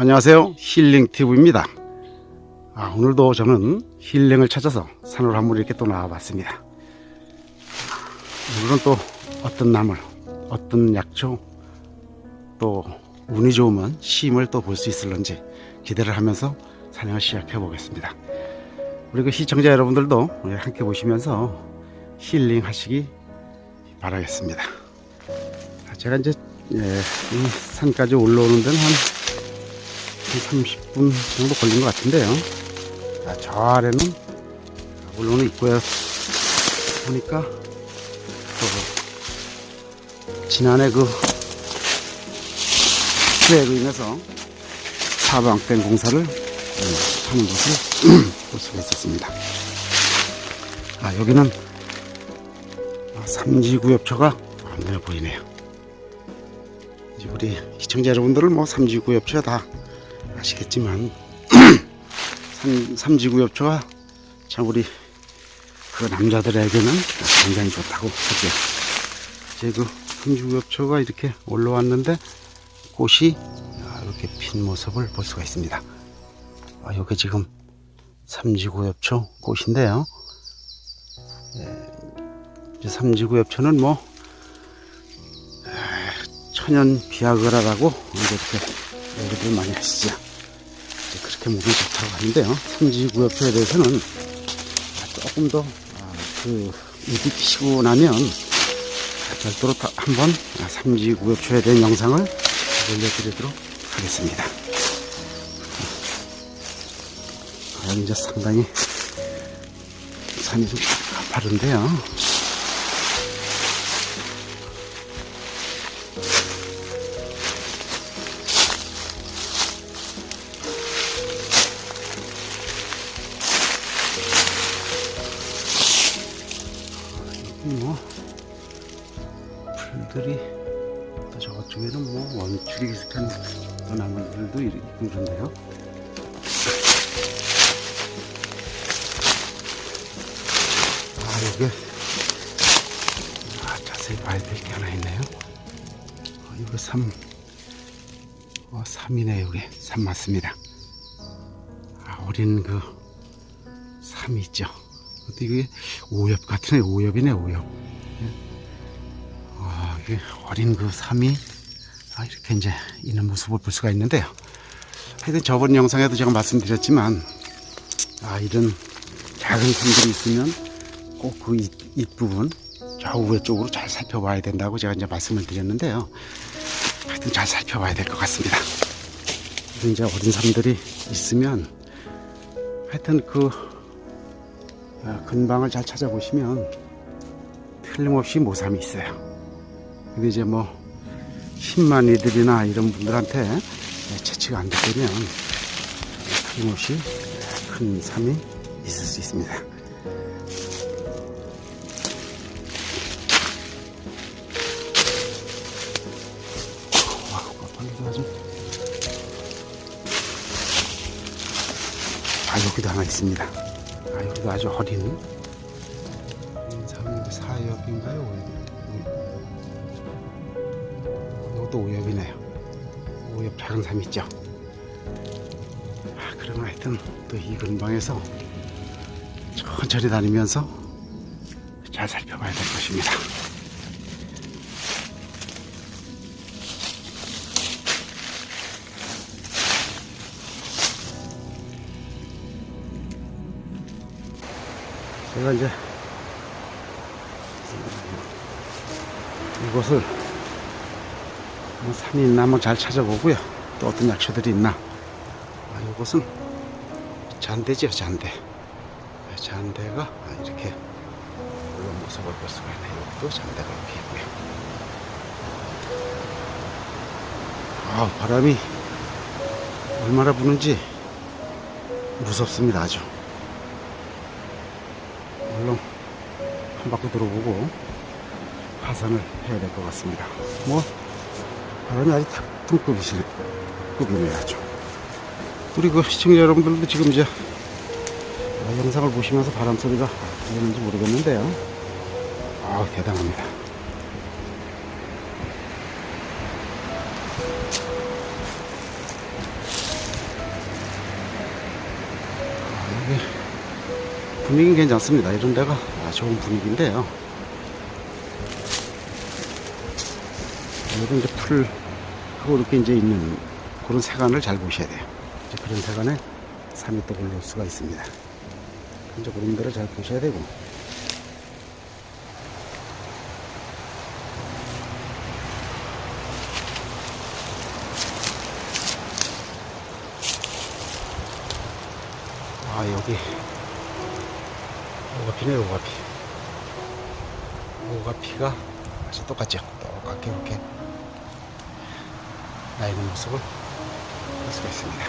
안녕하세요. 힐링TV입니다. 아, 오늘도 저는 힐링을 찾아서 산으로 한번 이렇게 또 나와봤습니다. 오늘은 또 어떤 나물, 어떤 약초, 또 운이 좋으면 심을 또 볼 수 있을런지 기대를 하면서 사냥을 시작해 보겠습니다. 우리 그 시청자 여러분들도 함께 보시면서 힐링 하시기 바라겠습니다. 아, 제가 이제 예, 이 산까지 올라오는 데는 한, 한 30분 정도 걸린 것 같은데요. 아, 저 아래는 물론 있고요. 보니까 또 지난해 그 피해로 인해서 사방된 공사를 음, 하는 것을 볼 수가 있었습니다. 아, 여기는 아, 삼지구엽초가 눈에 보이네요. 우리 시청자 여러분들은 뭐 삼지구엽초야 다 아시겠지만 삼, 삼지구엽초가 참 우리 그 남자들에게는 굉장히 좋다고 하죠. 이제 그 삼지구엽초가 이렇게 올라왔는데 꽃이 아, 이렇게 핀 모습을 볼 수가 있습니다. 아, 이게 지금 삼지구엽초 꽃인데요. 예, 삼지구엽초는 뭐 에, 천연 비아그라라고 이렇게 얘기들 많이 하시죠. 그렇게 먹으면 좋다고 하는데요. 삼지구엽초에 대해서는 조금 더그 입이 피시고 나면 별도로 다 한번 삼지구엽초에 대한 영상을 올려드리도록 하겠습니다. 아, 이제 상당히 산이 좀 가파른데요. 줄이 비슷한 또 나무들도 이런데요. 아, 여기 아, 자세히 봐야 될 게 하나 있네요. 어, 이거 삼, 어, 삼이네 여기 삼 맞습니다. 아, 어린 그 삼이 있죠. 근데 이게 오엽 같으네 오엽이네 오엽. 아, 이게 어린 그 삼이 아, 이렇게 이제 있는 모습을 볼 수가 있는데요. 하여튼 저번 영상에도 제가 말씀드렸지만 아, 이런 작은 섬들이 있으면 꼭그 윗부분 저 우회 쪽으로 잘 살펴봐야 된다고 제가 이제 말씀을 드렸는데요. 하여튼 잘 살펴봐야 될 것 같습니다. 이제 어린 섬들이 있으면 하여튼 그 아, 근방을 잘 찾아보시면 틀림없이 모삼이 있어요. 근데 이제 뭐 힘만이들이나 이런 분들한테 채취가 안 되면 틀림없이 큰 삶이 있을 수 있습니다. 아, 여기도 하나 있습니다. 아, 여기도 아주 어린 인삼인데 사엽인가요? 이것도 오엽이네요. 오엽 작은 삼 있죠? 아, 그러면 하여튼 또 이 근방에서 천천히 다니면서 잘 살펴봐야 될 것입니다. 제가 이제 이곳을 뭐 산이 있나 한번 잘 찾아보고요. 또 어떤 약초들이 있나. 아, 이곳은 잔대죠, 잔대. 네, 잔대가 이렇게 이런 모습을 볼 수가 있네요. 이것도 잔대가 이렇게 있고요. 아, 바람이 얼마나 부는지 무섭습니다, 아주. 물론 한 바퀴 들어보고 하산을 해야 될 것 같습니다. 뭐 바람이 아주 탁풍급이시네. 급이네요, 아주. 우리 그 시청자 여러분들도 지금 이제 영상을 보시면서 바람 소리가 들리는지 모르겠는데요. 아 대단합니다. 아, 분위기는 괜찮습니다. 이런 데가 좋은 분위기인데요. 여기 이제 풀하고 이렇게 이제 있는 그런 세간을 잘 보셔야 돼요. 이제 그런 세간에 산이 또 올라올 수가 있습니다. 이제 그런 데를 잘 보셔야 되고. 아, 여기. 오가피네, 오가피. 오가피가 아주 똑같죠? 똑같게 이렇게 나 있는 모습을 볼 수가 있습니다.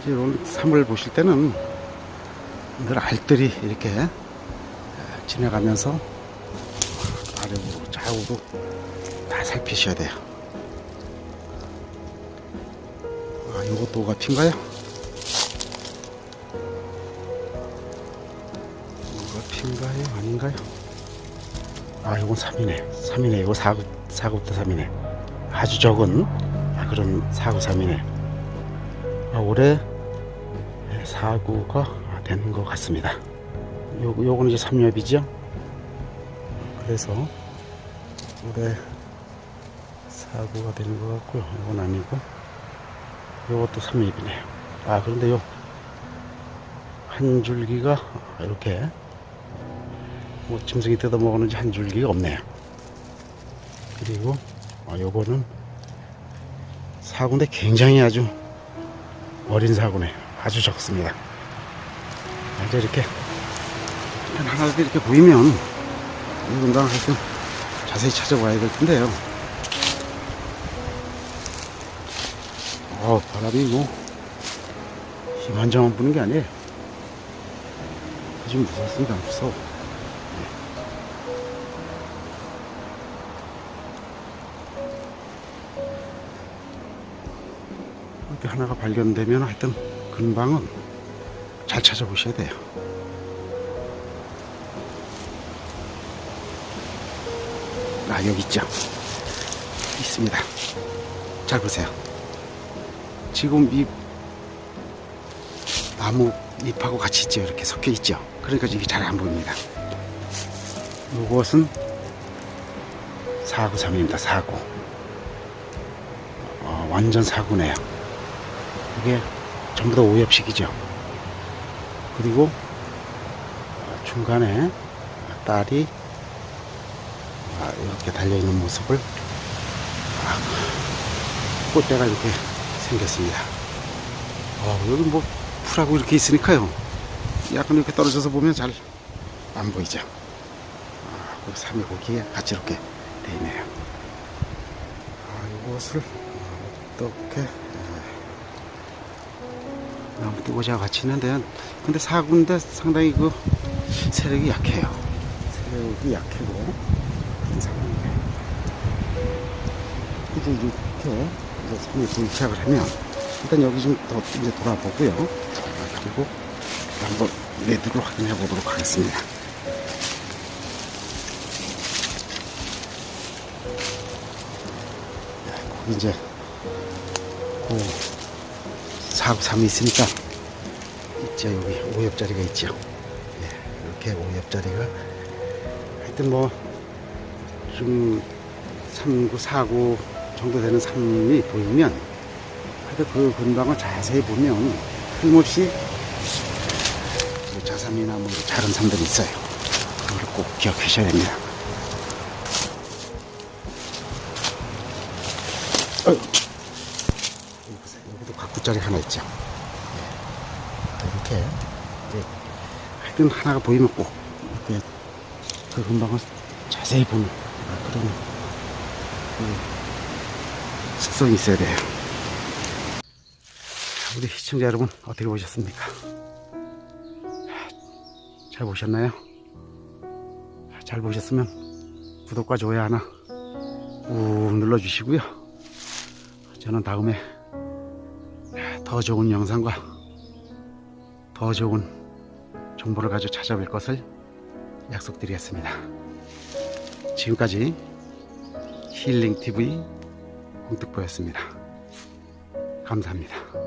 이제 이런 삶을 보실 때는 늘 알들이 이렇게 지나가면서 아래로 좌우로 다 살피셔야 돼요. 아, 요것도 오가피인가요? 오가피인가요? 아닌가요? 아, 요건 3이네. 3이네. 이거 4구, 4구부터 3이네. 아주 적은 아, 그런 4구 3이네. 아, 올해 4구가 된것 같습니다. 요, 요거는 이제 3엽이죠? 그래서 올해 4구가 되는 것 같고요. 이건 아니고 요것도 3엽이네요. 아 그런데 요 한 줄기가 이렇게 뭐 짐승이 뜯어 먹었는지 한 줄기가 없네요. 그리고 아, 요거는 사구인데 굉장히 아주 어린 사구네요. 아주 적습니다. 이제 이렇게 하나씩 이렇게 보이면 이 건강 하여튼 자세히 찾아봐야 될 텐데요. 어, 바람이 뭐 이만저만 부는 게 아니에요. 아주 무섭습니다. 무서워. 이렇게 하나가 발견되면 하여튼 근방은 잘 찾아보셔야 돼요. 아, 여기 있죠. 있습니다. 잘 보세요. 지금 이 나무 잎하고 같이 있죠. 이렇게 섞여 있죠. 그러니까 이게 잘 안 보입니다. 이것은 사구 삼입니다. 사구. 어, 완전 사구네요. 이게 전부 다 오엽식이죠. 그리고 중간에 딸이 아, 이렇게 달려있는 모습을 아, 꽃대가 이렇게 생겼습니다. 어, 여기 뭐 풀하고 이렇게 있으니까요. 약간 이렇게 떨어져서 보면 잘 안 보이죠. 아, 그 삼이 고기에 이렇게 돼 있네요. 아, 이것을 어떻게 나무 띠고지와 같이 있는데 근데 사구인데 상당히 그 세력이 약해요. 세력이 이제 이렇게 이제 손이 보이기 시작을 하면 일단 여기 좀 더 이제 돌아보고요. 아, 그리고 한번 레드로 확인해 보도록 하겠습니다. 네, 이제 그 사구 삼이 있으니까 있죠 여기 오엽자리가 있죠 예, 이렇게 오엽자리가 하여튼 뭐 좀 3구 4구 정도 되는 삼이 보이면 하여튼 그 근방을 자세히 보면 틀림없이 그 자삼이나 뭐 작은 삼들이 있어요 그걸 꼭 기억하셔야 됩니다 보세요. 여기도 각구짜리 하나 있죠. 네. 이렇게 이제 하여튼 하나가 보이면 꼭 이렇게 그 금방을 자세히 보는 그런 그 습성이 있어야 돼요. 우리 시청자 여러분 어떻게 보셨습니까? 잘 보셨나요? 잘 보셨으면 구독과 좋아요 하나 꾹 눌러주시고요. 저는 다음에 더 좋은 영상과 더 좋은 정보를 가지고 찾아뵐 것을 약속드리겠습니다. 지금까지 힐링 TV 홍특보였습니다. 감사합니다.